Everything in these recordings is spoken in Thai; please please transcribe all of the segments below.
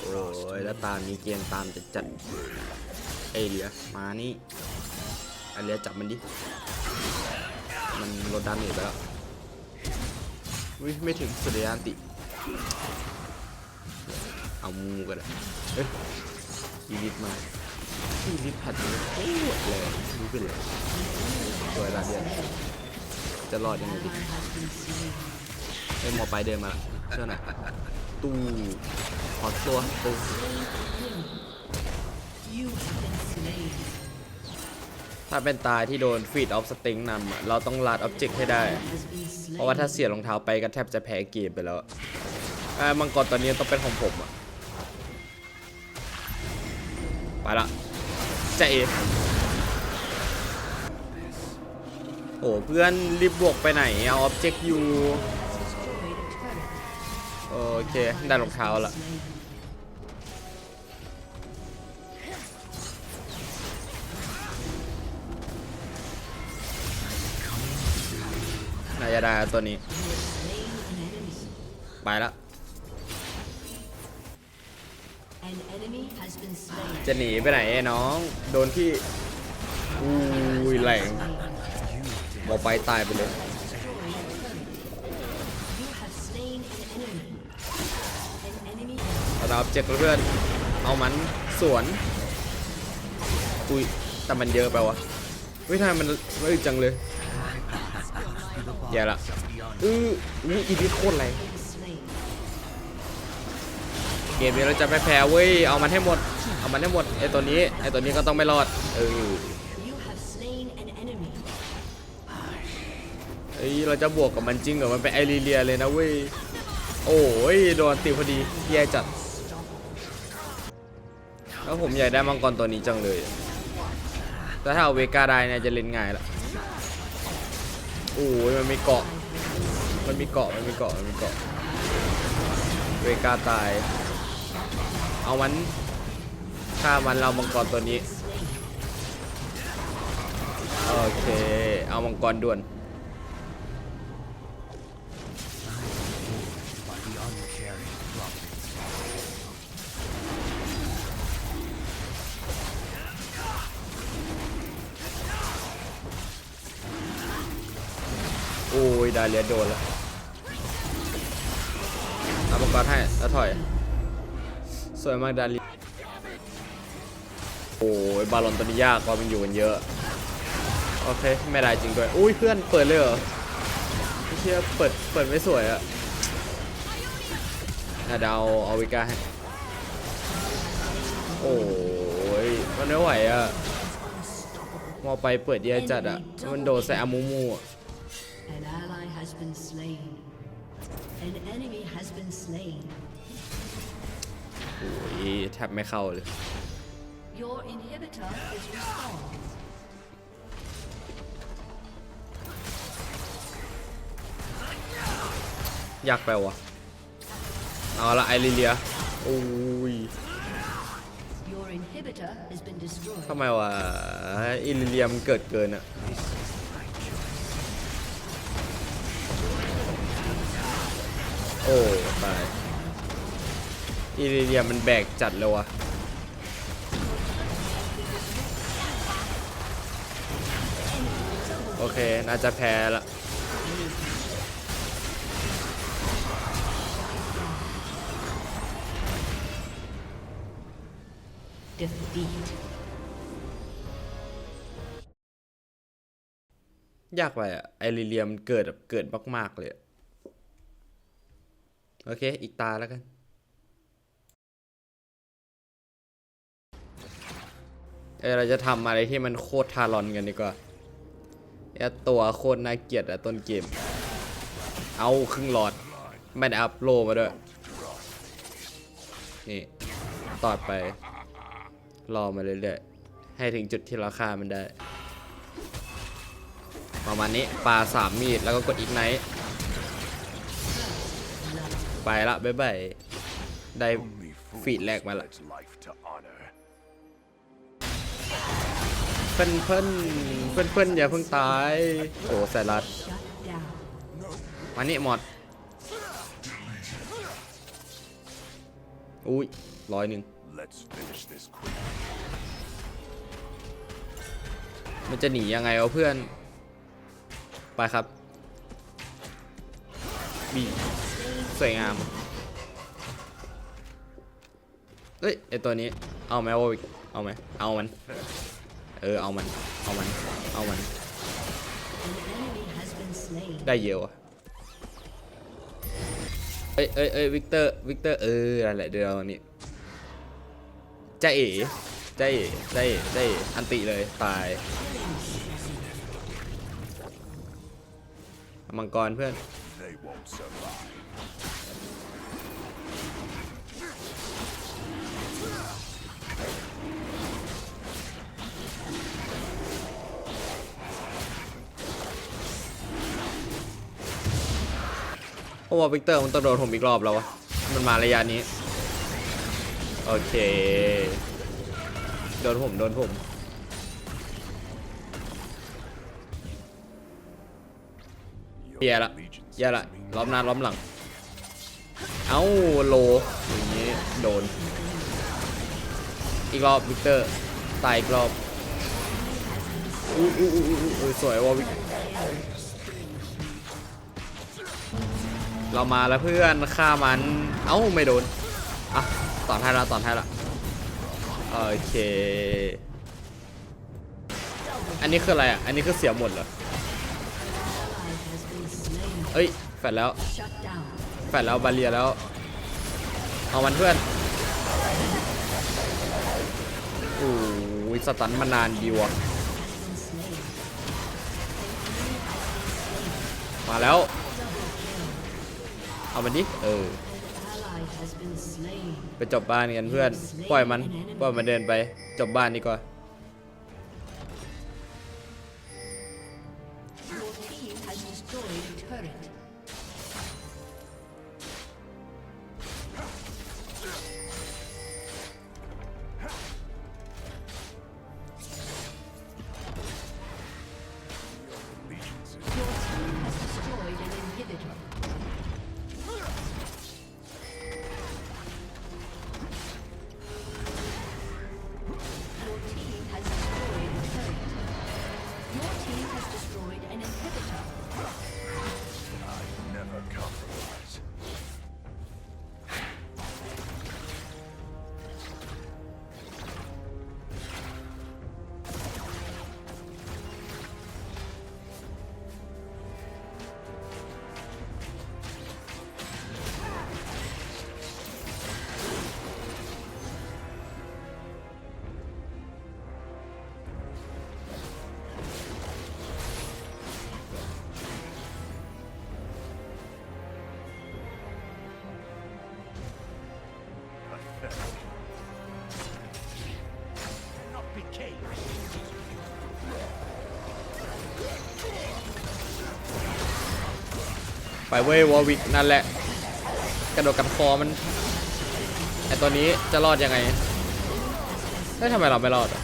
โอ้ยแล้วตามนี้เกมตามจะจัดเอเลียมานี่อเลียจับมันดิ มันลดดาเมจไปแล้ววิไม่ถึงสุริยานติ เอามูกันเลยเฮ้ยอีลิทมาอีลิทผัดเลยโคตรแรงรู้เป็นเลยสวยละเดียนจะรอดยังไงดิไอ้หมอไปเดินมาเชื่อหน่อยตู้ อตัวตู้ You have been slain. ถ้าเป็นตายที่โดนฟีดออฟสติงนำเราต้องลาดออบเจกต์ให้ได้ เพราะว่าถ้าเสียรองเท้าไปก็แทบจะแพ้เกมไปแล้วไอ้มังกรตอนนี้ต้องเป็นของผมอะไปละจะเอโอ้เพื่อนรีบบวกไปไหน เอาออบเจกต์อยู่ โอเค ได้รองเท้าละ น่าได้ตัวนี้ ไปแล้วจะหนีไปไหนไอ้น้อง โดนที่อุ้ยแหลงบอกไปตายไปเลยเราเจ็บเพื่อน เอามันสวนอุ้ยแต่มันเยอะไปวะไม่ทำไมันเฮ้ยจังเลย แย่ละอืออู้อีดิโคตรแรง been slain. เกมนี้เราจะไม่แพ้เว้ย เอามันให้หมด เอามันให้หมดไอตัวนี้ไอตัวนี้ก็ต้องไม่รอด เออ You have slain an enemy. เอ้ยเราจะบวกกับมันจริงเหรอ มันเป็นไอรีเลียเลยนะเว้ย โอ้ยโดนตีพอดีแย่จัด แล้วผมอยากได้มังกรตัวนี้จังเลยแต่ถ้าเอาเวกาได้เนี่ยจะเล่นง่ายละ โอ้ยมันมีเกาะ มันมีเกาะ มันมีเกาะ มันมีเกาะ เวกาตาย เอามันฆ่ามันเรามังกรตัวนี้ โอเค เอามังกรด่วน โอ้ยดาเลียโดนแล้วเอามังกรให้แล้วถอย สวยมากดาเลียโอ้ยบาลอนตัวนี้ยากกว่ามันอยู่กันเยอะ โอเค ไม่ได้จริงด้วย อุ้ยเพื่อนเปิดเลยเหรอไม่เชื่อเปิด เปิดไม่สวยอะน่าเดาเอาวิก้าให้ โอ้ยมันไม่ไหวอะมอไปเปิดเยอะจัดอะมันโดนใส่อามูมูอะ An ally has been slain. An enemy has been slain. โอ้ยแทบไม่เข้าเลย Your inhibitor is restored. อยากไปวะเอาละไอริเลียโอ้ย Your inhibitor has been destroyed. ทำไมวะไอริเลียมันเกิดเกินอะ โอ้ตายอิริเลียมันแบกจัดเลยวะโอเค น่าจะแพ้ละ Defeat. ยากไปอะไอริเลียมันเกิดแบบเกิดมาก ๆ เลยอะ โอเค อีกตาแล้วกัน เออเราจะทำอะไรที่มันโคตรทารอนกันดีกว่าไอ้ตัวโคตรน่าเกลียดอะต้นเกม เอาครึ่งหลอด ไม่ได้อัพโลมาด้วย นี่ ตอดไป รอมาเรื่อยๆ ให้ถึงจุดที่เราฆ่ามันได้ ประมาณนี้ปลาสามมีดแล้วก็กดอีกไนท์ ไปละบ๊ายบายได้ฟีดแรกมาละเพื่อนเพื่อนเพื่อนเพื่อนอย่าเพิ่งตายโอ้สายรัดมานี่หมดอุ้ยร้อยหนึ่งมันจะหนียังไงเอาเพื่อน ไปครับบี สวยงามเอ้ยไอตัวนี้ เอาไหมโอ้ยเอาไหมเอามัน เออเอามัน เอามัน เอามัน ได้เยอะว่ะเอ้ยเอ้ยเอ้ยวิกเตอร์ วิกเตอร์ เอออะไรเดี๋ยวนี้ใจาเอ๋จาเอ๋จาเอ๋จาเอ๋อันติเลย ตาย มังกรเพื่อน They won't survive. เพราะว่าวิกเตอร์มันต้องโดนผมอีกรอบแล้ววะ มันมาระยะนี้ โอเค โดนผม โดนผม Your เฮียละ allegiance เฮียละ is me. ล้อมหน้าล้อมหลัง เอ้าโลอย่างนี้โดน อีกรอบวิกเตอร์ตายอีกรอบอู้อู้อู้อู้อู้สวยว่ะวิกเรามาแล้วเพื่อนฆ่ามันเอ้าไม่โดนอะตอนให้ละตอนให้ละโอเค อันนี้คืออะไรอะ อันนี้คือเสียหมดเหรอ เอ้ย แฟดแล้ว Shut down. แฟดแล้วบาเลียแล้ว เอามันเพื่อนโอ้ยสตันมานานดีว่ะ Has been slain. มาแล้ว เอามันดิ เออ Ally has been slain. ไปจบบ้านกันเพื่อน ปล่อยมัน ปล่อยมันเดินไป จบบ้านดีกว่า ไปเว้ยวอวิกนั่นแหละ กระโดดกัดคอมันไอตัวนี้จะรอดยังไงเฮ้ยทำไมเราไม่รอดอะ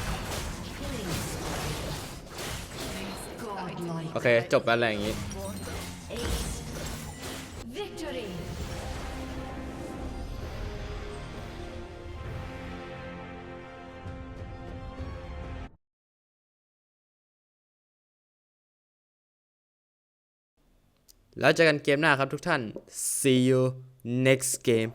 Godlike. โอเค จบกันแล้วอย่างงี้ แล้วเจอกันเกมหน้าครับทุกท่าน see you next game